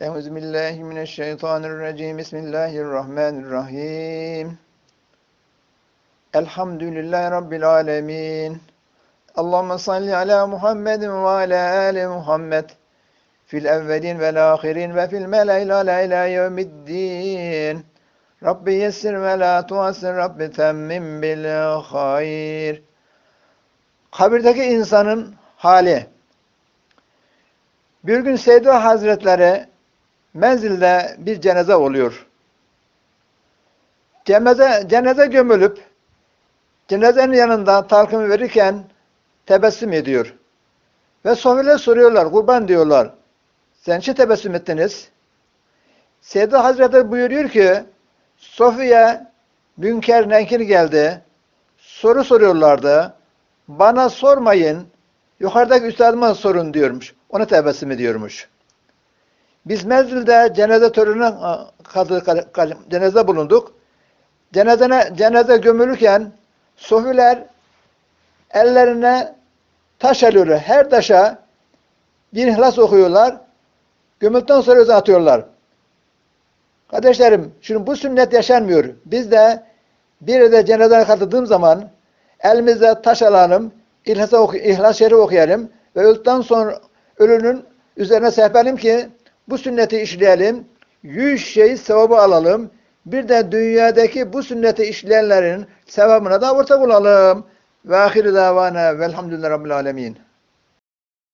Euzu billahi mineşşeytanirracim. Bismillahirrahmanirrahim. Elhamdülillahi rabbil alamin. Allahumme salli ala Muhammedin ve ala ali Muhammed fil evvelin vel ahirin ve fil mele'il ala ila yevmiddin. Rabbi yessir ve la tuassir Rabbi temmim bil hayr. Kabirdeki insanın hali. Bir gün Seyyid Hazretleri menzilde bir cenaze oluyor. Cenaze, cenaze gömülüp cenazenin yanında talkımı verirken tebessüm ediyor. Ve sohbetler soruyorlar, kurban diyorlar. Sen için tebessüm ettiniz. Seyyid Hazretleri buyuruyor ki Sofya Münker Nenkir geldi. Soru soruyorlardı. Bana sormayın. Yukarıdaki üstadıma sorun diyormuş. Ona tebessüm ediyormuş. Biz menzilde cenaze törenine kadı, cenaze bulunduk. Cenazene, cenaze gömülürken sofiler ellerine taş alıyorlar. Her taşa bir ihlas okuyorlar. Gömüldükten sonra öze atıyorlar. Kardeşlerim, şimdi bu sünnet yaşanmıyor. Biz de bir de cenazeye katıldığım zaman elimizde taş alalım, İhlas, oku, İhlas Şerif okuyalım ve öldükten sonra ölünün üzerine serpelim ki bu sünneti işleyelim, yüz şey sevabı alalım, bir de dünyadaki bu sünneti işleyenlerin sevabına da ortak olalım. Ve ahiri davana velhamdülillahi rabbil alemin.